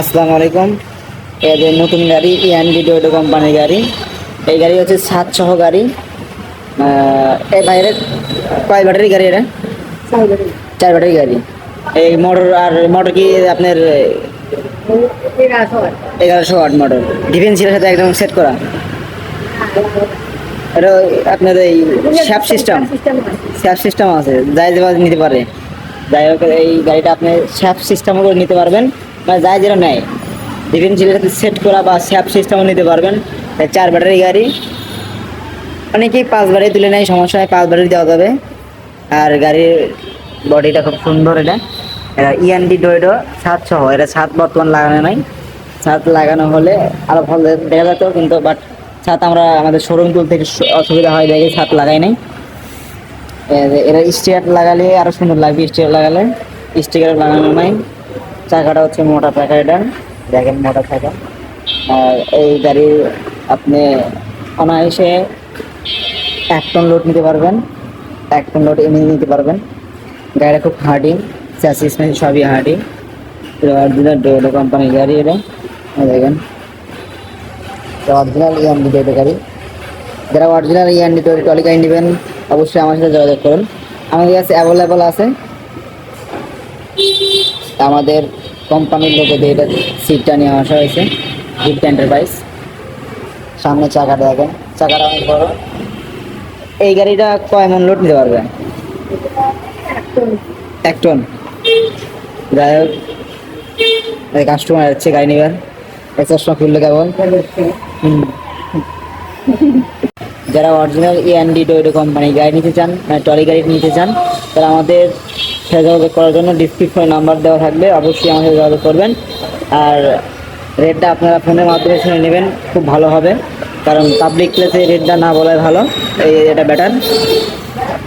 আসসালামু আলাইকুম। এদের নতুন গাড়ি ইএনডি ডোডো কোম্পানির গাড়ি। এই গাড়ি হচ্ছে সাত সহ গাড়ি। এই বাইরে কয় ব্যাটারি গাড়ি এটা? চার ব্যাটারি। গাড়ি। এই মোটর আর মোটর কি আপনার এগারোশো ওয়াট মোটর। ডিফেন্সিলের সাথে একদম সেট করা? এটা আপনার এই শ্যাপ সিস্টেম। স্যাপ সিস্টেম আছে। যাই নিতে পারে। যাই হোক এই গাড়িটা আপনি স্যাপ সিস্টেম করে নিতে পারবেন। মানে যাই যেটা নেয়। ডিফেন্সিলের সাথে সেট করা বা স্যাপ সিস্টেমও নিতে পারবেন। চার ব্যাটারি গাড়ি। অনেকেই পাঁচ ব্যাটারি তুলে নেয়, সমস্যা হয়, পাঁচ ব্যাটারি দেওয়া যাবে। আর গাড়ির বডিটা খুব সুন্দর এটা। এটা ইএনডি ডোয়েডো সহ, এটা ছাদ বর্তমান লাগানো নাই। ছাদ লাগানো হলে আরও ভালো দেখা যেত, কিন্তু বাট ছাদ আমরা আমাদের শোরুম তুল থেকে অসুবিধা হয়, দেখে ছাদ লাগাই নাই। এরা স্টিকার লাগালে আরও সুন্দর লাগবে স্টিকার লাগালে। স্টিকার লাগানো নাই। চাকাটা হচ্ছে মোটা চাকা এটা। দেখেন মোটা চাকা। আর এই গাড়ি আপনি অনায়াসে এক টন লোড নিতে পারবেন। এক টন লোড এমনি নিতে পারবেন। গাড়িটা খুব হার্ডি চ্যাসিস ম্যাসিস সবই হার্ডি অরিজিনাল ডোডো কোম্পানির গাড়ি এটা। দেখেন। অরিজিনাল ইয়ান্ডি ডোডো গাড়ি। যারা অরিজিনাল ইয়ান্ডি ডোডো টলি গাড়ি নেবেন, অবশ্যই আমার সাথে যোগাযোগ করুন। আমাদের কাছে অ্যাভেলেবল আছে। আমাদের কোম্পানির লোকেদের এটা সিটটা নিয়ে আসা হয়েছে গিফট এন্টারপ্রাইজ সামনে চাকাটা দেখেন চাকাটা অনেক বড়। এই গাড়িটা কয় মন লোড নিতে পারবে? এক টন যাই হোক, এই কাস্টমার যাচ্ছে, গাড়ি নেবার। এক্সট্রা খুললে কেবল। যারা অরিজিনাল ইএনডি ডোয়েডো কোম্পানি গাড়ি নিতে চান মানে টলি গাড়ি নিতে চান, তারা আমাদের সাথে যোগাযোগ করার জন্য ডিসক্রিপশনে নাম্বার দেওয়া থাকবে, অবশ্যই আমার সাথে যোগাযোগ করবেন। আর রেটটা আপনারা ফোনের মাধ্যমে শুনে নেবেন, খুব ভালো হবে। কারণ পাবলিক প্লেসে রেটটা না বলাই ভালো, এই এটা বেটার